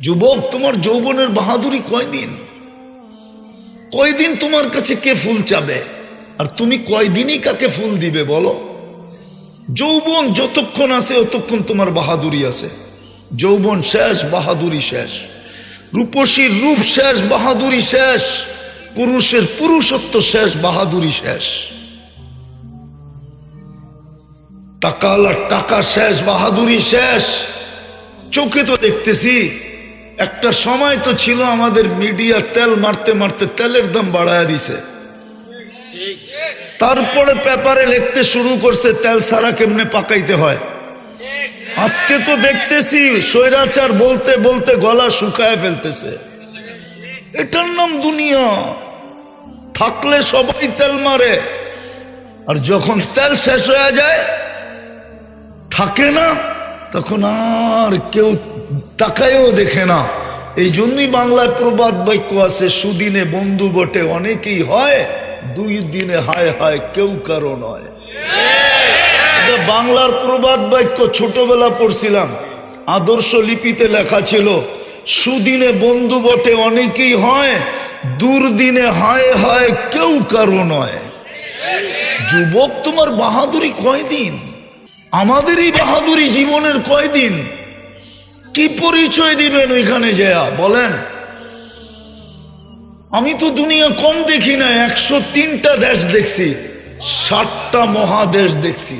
যুবক, তোমার যৌবনের বাহাদুরি কয়দিন? কয়দিন তোমার কাছে কে ফুল চাবে? আর তুমি কয়দিনই কাকে ফুল দিবে বলো? যৌবন যতক্ষণ আছে ততক্ষণ তোমার বাহাদুরি আছে। যৌবন শেষ, বাহাদুরি শেষ। রূপসীর রূপ শেষ, বাহাদুরি শেষ। পুরুষের পুরুষত্ব শেষ, বাহাদুরি শেষ। টাকাওয়ালার টাকা শেষ, বাহাদুরি শেষ। চোখে তো দেখতেছি একটা সময় তো ছিল আমাদের মিডিয়া তেল মারতে মারতে তেলের দাম বাড়ায় দিছে। তারপরে পেপারে লিখতে শুরু করছে, তেল সারা কেমনে পাকাইতে হয়? আজকে তো দেখতেছি স্বৈরাচার বলতে বলতে গলা শুকায় ফেলতেছে। এটার নাম দুনিয়া। থাকলে সবাই তেল মারে, আর যখন তেল শেষ হয়ে যায়, থাকে না, তখন আর কেউ তাকায়ও দেখে না। এই জন্যই বাংলায় প্রবাদ বাক্য আছে, সুদিনে বন্ধু বটে, অনেকেই হয়, দুই দিনে হায় হায় কেউ কারও নয়। বাংলার প্রবাদ বাক্য, ছোটবেলা পড়ছিলাম। আদর্শ লিপিতে লেখা ছিল, সুদিনে বন্ধু বটে, অনেকেই হয়, দুর্দিনে হায় হায় কেউ কারও নয়। যুবক, তোমার বাহাদুরি কয়দিন? আমাদেরই বাহাদুরি জীবনের কয়দিন? কি পরিচয় দিবেন ওইখানে যেয়া? বলেন। আমি তো দুনিয়া কম দেখি না, একশো তিনটা দেশ দেখছি ষাটটা মহাদেশ দেখছি।